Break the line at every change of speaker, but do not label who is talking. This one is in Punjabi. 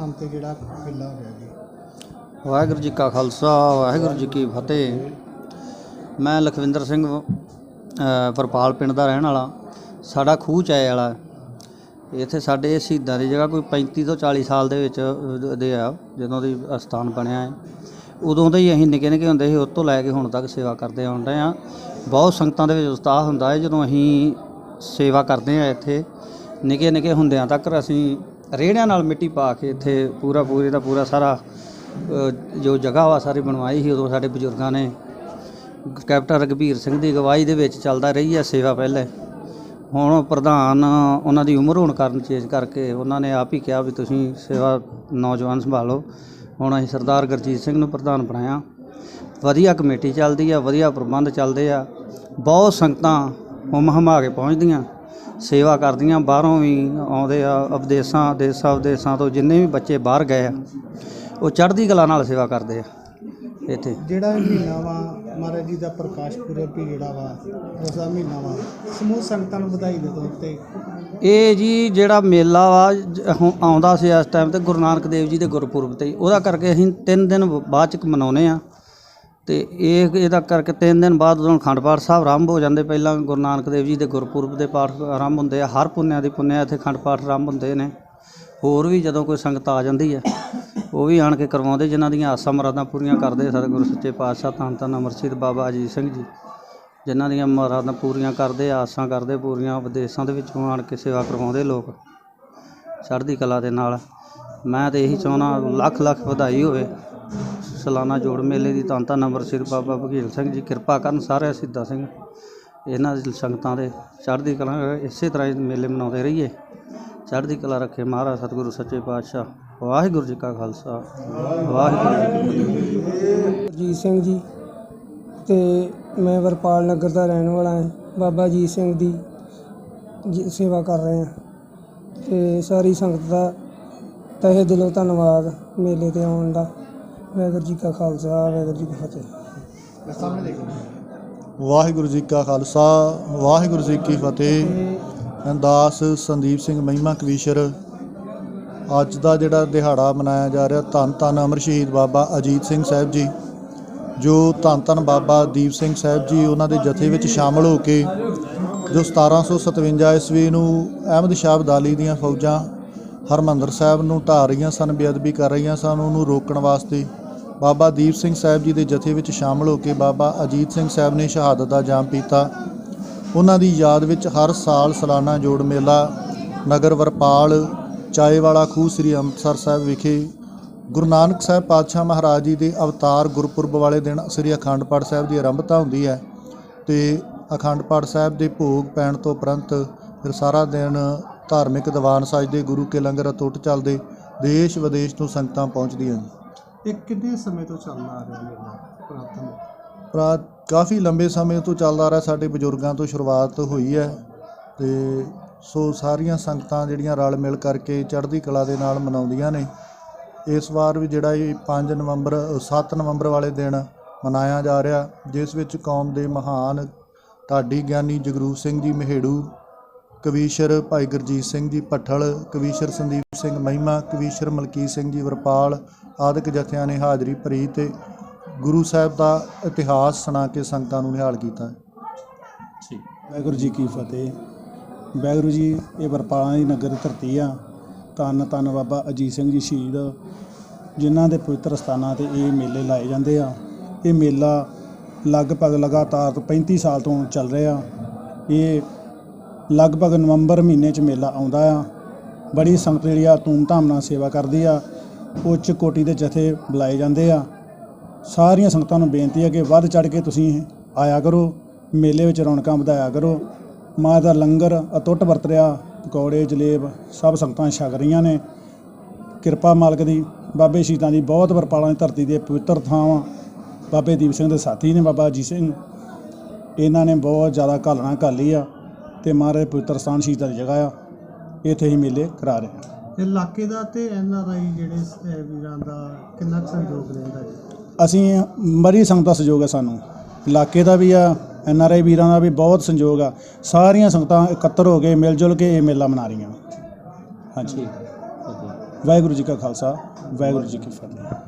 ਨਾਮ ਤੇ ਜਿਹੜਾ ਮੇਲਾ ਹੋ ਰਿਹਾ ਜੀ?
ਵਾਹਿਗੁਰੂ ਜੀ ਕਾ ਖਾਲਸਾ ਵਾਹਿਗੁਰੂ ਜੀ ਕੀ ਫਤਿਹ। ਮੈਂ ਲਖਵਿੰਦਰ ਸਿੰਘ ਅ, ਪਿੰਡ ਦਾ ਰਹਿਣ ਵਾਲਾ। ਸਾਡਾ ਖੂਹ ਚਾਏ ਵਾਲਾ। ਇੱਥੇ ਸਾਡੇ ਸ਼ਹੀਦਾਂ ਦੀ ਜਗ੍ਹਾ ਕੋਈ 35 ਤੋਂ 40 ਸਾਲ ਦੇ ਵਿੱਚ ਦੇ ਆ ਜਦੋਂ ਦੀ ਅਸਥਾਨ ਬਣਿਆ ਹੈ। ਉਦੋਂ ਦੇ ਹੀ ਅਸੀਂ ਨਿੱਕੇ ਨਿੱਕੇ ਹੁੰਦੇ ਸੀ ਉਸ ਤੋਂ ਲੈ ਕੇ ਹੁਣ ਤੱਕ ਸੇਵਾ ਕਰਦੇ ਆਉਂਦੇ ਰਹੇ ਆ ਬਹੁਤ ਸੰਗਤਾਂ ਦੇ ਵਿੱਚ ਉਤਸ਼ਾਹ ਹੁੰਦਾ ਹੈ ਜਦੋਂ ਅਸੀਂ ਸੇਵਾ ਕਰਦੇ ਆ ਇੱਥੇ। ਨਿੱਕੇ ਨਿੱਕੇ ਹੁੰਦਿਆਂ ਤੱਕ ਅਸੀਂ ਰੇੜਿਆਂ ਨਾਲ ਮਿੱਟੀ ਪਾ ਕੇ ਇੱਥੇ ਪੂਰਾ ਪੂਰੇ ਦਾ ਪੂਰਾ ਸਾਰਾ ਜੋ ਜਗ੍ਹਾ ਵਾ ਸਾਰੀ ਬਣਵਾਈ ਸੀ, ਉਦੋਂ ਸਾਡੇ ਬਜ਼ੁਰਗਾਂ ਨੇ। ਕੈਪਟਨ ਰਘਬੀਰ ਸਿੰਘ ਦੀ ਅਗਵਾਈ ਦੇ ਵਿੱਚ ਚੱਲਦਾ ਰਹੀ ਹੈ ਸੇਵਾ ਪਹਿਲੇ। ਹੁਣ ਪ੍ਰਧਾਨ ਉਹਨਾਂ ਦੀ ਉਮਰ ਹੋਣ ਕਾਰਨ ਚੇਂਜ ਕਰਕੇ ਉਹਨਾਂ ਨੇ ਆਪ ਹੀ ਕਿਹਾ ਵੀ ਤੁਸੀਂ ਸੇਵਾ ਨੌਜਵਾਨ ਸੰਭਾਲੋ। ਹੁਣ ਅਸੀਂ ਸਰਦਾਰ ਗੁਰਜੀਤ ਸਿੰਘ ਨੂੰ ਪ੍ਰਧਾਨ ਬਣਾਇਆ। ਵਧੀਆ ਕਮੇਟੀ ਚੱਲਦੀ ਆ, ਵਧੀਆ ਪ੍ਰਬੰਧ ਚੱਲਦੇ ਆ। ਬਹੁਤ ਸੰਗਤਾਂ ਹੁਮ ਹਮਾ ਕੇ ਪਹੁੰਚਦੀਆਂ। ਸੇਵਾ ਕਰਦੀਆਂ ਬਾਹਰੋਂ ਵੀ ਆਉਂਦੇ ਆ ਵਿਦੇਸ਼ਾਂ ਦੇਸਾਂ ਵਿਦੇਸ਼ਾਂ ਤੋਂ ਜਿੰਨੇ ਵੀ ਬੱਚੇ ਬਾਹਰ ਗਏ ਆ ਉਹ ਚੜ੍ਹਦੀ ਕਲਾ ਨਾਲ ਸੇਵਾ ਕਰਦੇ ਆ ਇੱਥੇ।
ਜਿਹੜਾ ਇਹ ਮਹੀਨਾ ਵਾ ਮਹਾਰਾਜ ਜੀ ਦਾ ਪ੍ਰਕਾਸ਼ ਪੁਰਬ ਵੀ ਜਿਹੜਾ ਵਾ ਉਸ ਦਾ ਮਹੀਨਾ ਵਾ ਸਮੂਹ ਸੰਗਤਾਂ ਨੂੰ ਵਧਾਈ ਦੇ ਤੌਰ ਤੇ।
ਇਹ ਜੀ ਜਿਹੜਾ ਮੇਲਾ ਵਾ ਜ- ਹੁਣ ਆਉਂਦਾ ਸੀ ਇਸ ਟਾਈਮ ਤੇ ਗੁਰੂ ਨਾਨਕ ਦੇਵ ਜੀ ਦੇ ਗੁਰਪੁਰਬ ਤੇ ਉਹਦਾ ਕਰਕੇ ਅਸੀਂ 3 ਦਿਨ ਬਾਅਦ ਚ ਮਨਾਉਨੇ ਆ। ਤੇ ਇਹ ਇਹਦਾ ਕਰਕੇ ਤਿੰਨ ਦਿਨ ਬਾਅਦ ਉਦੋਂ ਅਖੰਡ ਪਾਠ ਸਾਹਿਬ ਆਰੰਭ ਹੋ ਜਾਂਦੇ, ਪਹਿਲਾਂ ਗੁਰੂ ਨਾਨਕ ਦੇਵ ਜੀ ਦੇ ਗੁਰਪੁਰਬ ਦੇ ਪਾਠ ਆਰੰਭ ਹੁੰਦੇ ਆ, ਹਰ ਪੁੰਨਿਆ ਦੀ ਪੁੰਨਿਆ ਇੱਥੇ ਅਖੰਡ ਪਾਠ ਆਰੰਭ ਹੁੰਦੇ ਨੇ। ਹੋਰ ਵੀ ਜਦੋਂ ਕੋਈ ਸੰਗਤ ਆ ਜਾਂਦੀ ਹੈ ਉਹ ਵੀ ਆਣ ਕੇ ਕਰਵਾਉਂਦੇ, ਜਿਨ੍ਹਾਂ ਦੀਆਂ ਆਸਾਂ ਮੁਰਾਦਾਂ ਪੂਰੀਆਂ ਕਰਦੇ ਸਤਿਗੁਰੂ ਸੱਚੇ ਪਾਤਸ਼ਾਹ, ਧੰਨ ਧੰਨ ਅਮਰਸੀਤ ਬਾਬਾ ਅਜੀਤ ਸਿੰਘ ਜੀ, ਜਿਨ੍ਹਾਂ ਦੀਆਂ ਮੁਰਾਦਾਂ ਪੂਰੀਆਂ ਕਰਦੇ, ਆਸਾਂ ਕਰਦੇ, ਪੂਰੀਆਂ ਵਿਦੇਸ਼ਾਂ ਦੇ ਵਿੱਚੋਂ ਆਣ ਕੇ ਸੇਵਾ ਕਰਵਾਉਂਦੇ ਲੋਕ ਚੜ੍ਹਦੀ ਕਲਾ ਦੇ ਨਾਲ। ਮੈਂ ਤੇ ਇਹੀ ਚਾਹੁੰਦਾ, ਲੱਖ ਲੱਖ ਵਧਾਈ ਹੋਵੇ। ਸਾਲਾਨਾ ਜੋੜ ਮੇਲੇ ਦੀ ਧੰਨ ਧੰਨ ਅਮਰਸ਼ੀਦ ਬਾਬਾ ਬਘੇਲ ਸਿੰਘ ਜੀ, ਕਿਰਪਾ ਕਰਨ ਸਾਰੇ ਸਿੱਧਾ ਸਿੰਘ। ਇਹਨਾਂ ਦੀ ਸੰਗਤਾਂ ਦੇ ਚੜ੍ਹਦੀ ਕਲਾ ਇਸੇ ਤਰ੍ਹਾਂ ਹੀ ਮੇਲੇ ਮਨਾਉਂਦੇ ਰਹੀਏ। ਚੜ੍ਹਦੀ ਕਲਾ ਰੱਖੇ ਮਹਾਰਾਜ, ਸਤਿਗੁਰੂ, ਸੱਚੇ ਪਾਤਸ਼ਾਹ। ਵਾਹਿਗੁਰੂ ਜੀ ਕਾ ਖਾਲਸਾ। ਵਾਹਿਗੁਰੂ ਜੀ ਕੀ ਫਤਿਹ।
ਅਜੀਤ ਸਿੰਘ ਜੀ ਤੇ ਮੈਂ ਵਰਪਾਲ ਨਗਰ ਦਾ ਰਹਿਣ ਵਾਲਾ ਹਾਂ। ਬਾਬਾ ਅਜੀਤ ਸਿੰਘ ਦੀ ਜੀ- ਸੇਵਾ ਕਰ ਰਹੇ ਹਾਂ। ਤੇ ਸਾਰੀ ਸੰਗਤ ਦਾ ਤਹਿ ਦਿਲੋਂ ਧੰਨਵਾਦ ਮੇਲੇ ਤੇ ਆਉਣ ਦਾ। ਵਾਹਿਗੁਰੂ ਜੀ ਕਾ ਖਾਲਸਾ ਵਾਹਿਗੁਰੂ ਜੀ ਕੀ ਫਤਿਹ।
ਸਾਹਮਣੇ ਦੇਖੋ।
ਵਾਹਿਗੁਰੂ ਜੀ ਕਾ ਖਾਲਸਾ ਵਾਹਿਗੁਰੂ ਜੀ ਕੀ ਫਤਿਹ। ਮੈਂ ਦਾਸ ਸੰਦੀਪ ਸਿੰਘ ਮਹਿਮਾ ਕਵੀਸ਼ਰ। ਅੱਜ ਦਾ ਜਿਹੜਾ ਦਿਹਾੜਾ ਮਨਾਇਆ ਜਾ ਰਿਹਾ ਧੰਨ ਧੰਨ ਅਮਰ ਸ਼ਹੀਦ ਬਾਬਾ ਅਜੀਤ ਸਿੰਘ ਸਾਹਿਬ ਜੀ ਜੋ ਧੰਨ ਧੰਨ ਬਾਬਾ ਦੀਪ ਸਿੰਘ ਸਾਹਿਬ ਜੀ ਉਹਨਾਂ ਦੇ ਜਥੇ ਵਿੱਚ ਸ਼ਾਮਲ ਹੋ ਕੇ ਜੋ 1757 ਈਸਵੀ ਨੂੰ ਅਹਿਮਦ ਸ਼ਾਹ ਅਬਦਾਲੀ ਦੀਆਂ ਫੌਜਾਂ ਹਰਮੰਦਰ ਸਾਹਿਬ ਨੂੰ ਢਾਹ ਰਹੀਆਂ ਸਨ ਬੇਅਦਬੀ ਕਰ ਰਹੀਆਂ ਸਨ ਉਹਨੂੰ ਰੋਕਣ ਵਾਸਤੇ ਬਾਬਾ ਦੀਪ ਸਿੰਘ ਸਾਹਿਬ ਜੀ ਦੇ ਜਥੇ ਵਿੱਚ ਸ਼ਾਮਲ ਹੋ ਕੇ ਬਾਬਾ ਅਜੀਤ ਸਿੰਘ ਸਾਹਿਬ ਨੇ ਸ਼ਹਾਦਤ ਦਾ ਜਾਮ ਪੀਤਾ। ਉਹਨਾਂ ਦੀ ਯਾਦ ਵਿੱਚ ਹਰ ਸਾਲ ਸਾਲਾਨਾ ਜੋੜ ਮੇਲਾ, ਨਗਰ ਵਰਪਾਲ ਚਾਏ ਵਾਲਾ ਖੂਹ ਸ੍ਰੀ ਅੰਮ੍ਰਿਤਸਰ ਸਾਹਿਬ ਵਿਖੇ ਗੁਰੂ ਨਾਨਕ ਸਾਹਿਬ ਪਾਤਸ਼ਾਹ ਮਹਾਰਾਜ ਜੀ ਦੇ ਅਵਤਾਰ ਗੁਰਪੁਰਬ ਵਾਲੇ ਦਿਨ ਸ੍ਰੀ ਅਖੰਡ ਪਾਠ ਸਾਹਿਬ ਦੀ ਆਰੰਭਤਾ ਹੁੰਦੀ ਹੈ ਤੇ ਅਖੰਡ ਪਾਠ ਸਾਹਿਬ ਦੇ ਭੋਗ ਪੈਣ ਤੋਂ ਉਪਰੰਤ ਫਿਰ ਸਾਰਾ ਦਿਨ ਧਾਰਮਿਕ ਦੀਵਾਨ ਸਜਦੇ ਗੁਰੂ ਕੇ ਲੰਗਰ ਅਟੁੱਟ ਚੱਲਦੇ ਦੇਸ਼ ਵਿਦੇਸ਼ ਤੋਂ ਸੰਗਤਾਂ ਪਹੁੰਚਦੀਆਂ।
ਹਨ ਇਹ ਕਿੰਨੇ ਸਮੇਂ ਤੋਂ ਚੱਲਦਾ ਆ ਰਿਹਾ ਮੇਲਾ ਪੁਰਾਤਨ
ਪ੍ਰਾ ਕਾਫੀ ਲੰਬੇ ਸਮੇਂ ਤੋਂ ਚੱਲਦਾ ਆ ਰਿਹਾ, ਸਾਡੇ ਬਜ਼ੁਰਗਾਂ ਤੋਂ ਸ਼ੁਰੂਆਤ ਹੋਈ ਹੈ ਤੇ ਸੋ ਸਾਰੀਆਂ ਸੰਗਤਾਂ ਜਿਹੜੀਆਂ ਰਲ ਮਿਲ ਕਰਕੇ ਚੜ੍ਹਦੀ ਕਲਾ ਦੇ ਨਾਲ ਮਨਾਉਂਦੀਆਂ ਨੇ। ਇਸ ਵਾਰ ਵੀ ਜਿਹੜਾ ਇਹ 5 ਨਵੰਬਰ 7 ਨਵੰਬਰ ਵਾਲੇ ਦਿਨ ਮਨਾਇਆ ਜਾ ਰਿਹਾ, ਜਿਸ ਵਿੱਚ ਕੌਮ ਦੇ ਮਹਾਨ ਢਾਡੀ ਗਿਆਨੀ ਜਗਰੂਪ ਸਿੰਘ ਜੀ ਮਹੇੜੂ ਕਵੀਸ਼ਰ ਭਾਈ ਗੁਰਜੀਤ ਸਿੰਘ ਜੀ ਭੱਠਲ ਕਵੀਸ਼ਰ ਸੰਦੀਪ ਸਿੰਘ ਮਹਿਮਾ ਕਵੀਸ਼ਰ ਮਲਕੀਤ ਸਿੰਘ ਜੀ ਵਰਪਾਲ ਆਦਿਕ ਜਥਿਆਂ ਨੇ ਹਾਜ਼ਰੀ ਭਰੀ ਤੇ ਗੁਰੂ ਸਾਹਿਬ ਦਾ ਇਤਿਹਾਸ ਸੁਣਾ ਕੇ ਸੰਗਤਾਂ ਨੂੰ ਨਿਹਾਲ ਕੀਤਾ।
ਵਾਹਿਗੁਰੂ ਜੀ ਕੀ ਫਤਿਹ। ਵਾਹਿਗੁਰੂ ਜੀ ਇਹ ਵਰਪਾਲਾਂ ਦੀ ਨਗਰ ਧਰਤੀ ਆ। ਧੰਨ ਧੰਨ ਬਾਬਾ ਅਜੀਤ ਸਿੰਘ ਜੀ ਸ਼ਹੀਦ ਜਿਨ੍ਹਾਂ ਦੇ ਪਵਿੱਤਰ ਸਥਾਨਾਂ ਤੇ ਇਹ ਮੇਲੇ ਲਾਏ ਜਾਂਦੇ ਆ। ਇਹ ਮੇਲਾ ਲਗਭਗ ਲਗਾਤਾਰ ਤੋਂ 35 ਸਾਲ ਤੋਂ ਚੱਲ ਰਿਹਾ। ਇਹ ਲਗਭਗ ਨਵੰਬਰ ਮਹੀਨੇ 'ਚ ਮੇਲਾ ਆਉਂਦਾ ਆ। ਬੜੀ ਸੰਗਤ ਜਿਹੜੀ ਆ ਧੂਮ ਧਾਮ ਨਾਲ ਸੇਵਾ ਕਰਦੀ ਆ। ਉੱਚ ਕੋਟੀ ਦੇ ਜਥੇ ਬੁਲਾਏ ਜਾਂਦੇ ਆ। ਸਾਰੀਆਂ ਸੰਗਤਾਂ ਨੂੰ ਬੇਨਤੀ ਹੈ ਕਿ ਵੱਧ ਚੜ ਕੇ ਤੁਸੀਂ ਆਇਆ ਕਰੋ। ਮੇਲੇ ਵਿੱਚ ਰੌਣਕਾਂ ਵਧਾਇਆ ਕਰੋ। ਮਾਂ ਦਾ ਲੰਗਰ ਅਟੁੱਟ ਵਰਤ ਰਿਹਾ ਪਕੌੜੇ ਜਲੇਬ, ਸਭ ਸੰਗਤਾਂ ਛਕ ਰਹੀਆਂ ਨੇ। ਕਿਰਪਾ ਮਾਲਕ ਦੀ, ਬਾਬੇ ਸ਼ੀਤਾਂ ਦੀ ਬਹੁਤ ਵਰਪਾਲਾਂ ਦੀ ਧਰਤੀ ਦੇ ਪਵਿੱਤਰ ਥਾਵਾਂ। ਬਾਬੇ ਦੀਪ ਸਿੰਘ ਦੇ ਸਾਥੀ ਨੇ ਬਾਬਾ ਅਜੀਤ ਸਿੰਘ। ਇਹਨਾਂ ਨੇ ਬਹੁਤ ਜ਼ਿਆਦਾ ਘਾਲਣਾ ਘਾਲੀ ਆ। ਤੇ ਮਹਾਰਾਜ ਪਵਿੱਤਰ ਸਥਾਨ ਸ਼ਹੀਦਾਂ ਦੀ ਜਗ੍ਹਾ ਆ। ਇੱਥੇ ਹੀ ਮੇਲੇ ਕਰਾ ਰਹੇ ਆ
ਇਲਾਕੇ ਦਾ ਤੇ ਐਨ ਆਰ ਆਈ ਜਿਹੜੇ ਅਹ, ਵੀਰਾਂ ਦਾ ਕਿੰਨਾ ਕੁ ਸਹਿਯੋਗ ਰਹਿੰਦਾ ਜੀ?
ਅਸੀਂ ਮਰੀ ਸੰਗਤ ਦਾ ਸਹਿਯੋਗ ਹੈ ਸਾਨੂੰ। ਇਲਾਕੇ ਦਾ ਵੀ ਆ ਐਨ ਆਰ ਆਈ ਵੀਰਾਂ ਦਾ ਵੀ ਬਹੁਤ ਸੰਯੋਗ ਆ। ਸਾਰੀਆਂ ਸੰਗਤਾਂ ਇਕੱਤਰ ਹੋ ਕੇ ਮਿਲ ਜੁਲ ਕੇ ਇਹ ਮੇਲਾ ਮਨਾ ਰਹੀਆਂ। ਹਾਂਜੀ। ਵਾਹਿਗੁਰੂ ਜੀ ਕਾ ਖਾਲਸਾ ਵਾਹਿਗੁਰੂ ਜੀ ਕੀ ਫਤਿਹ।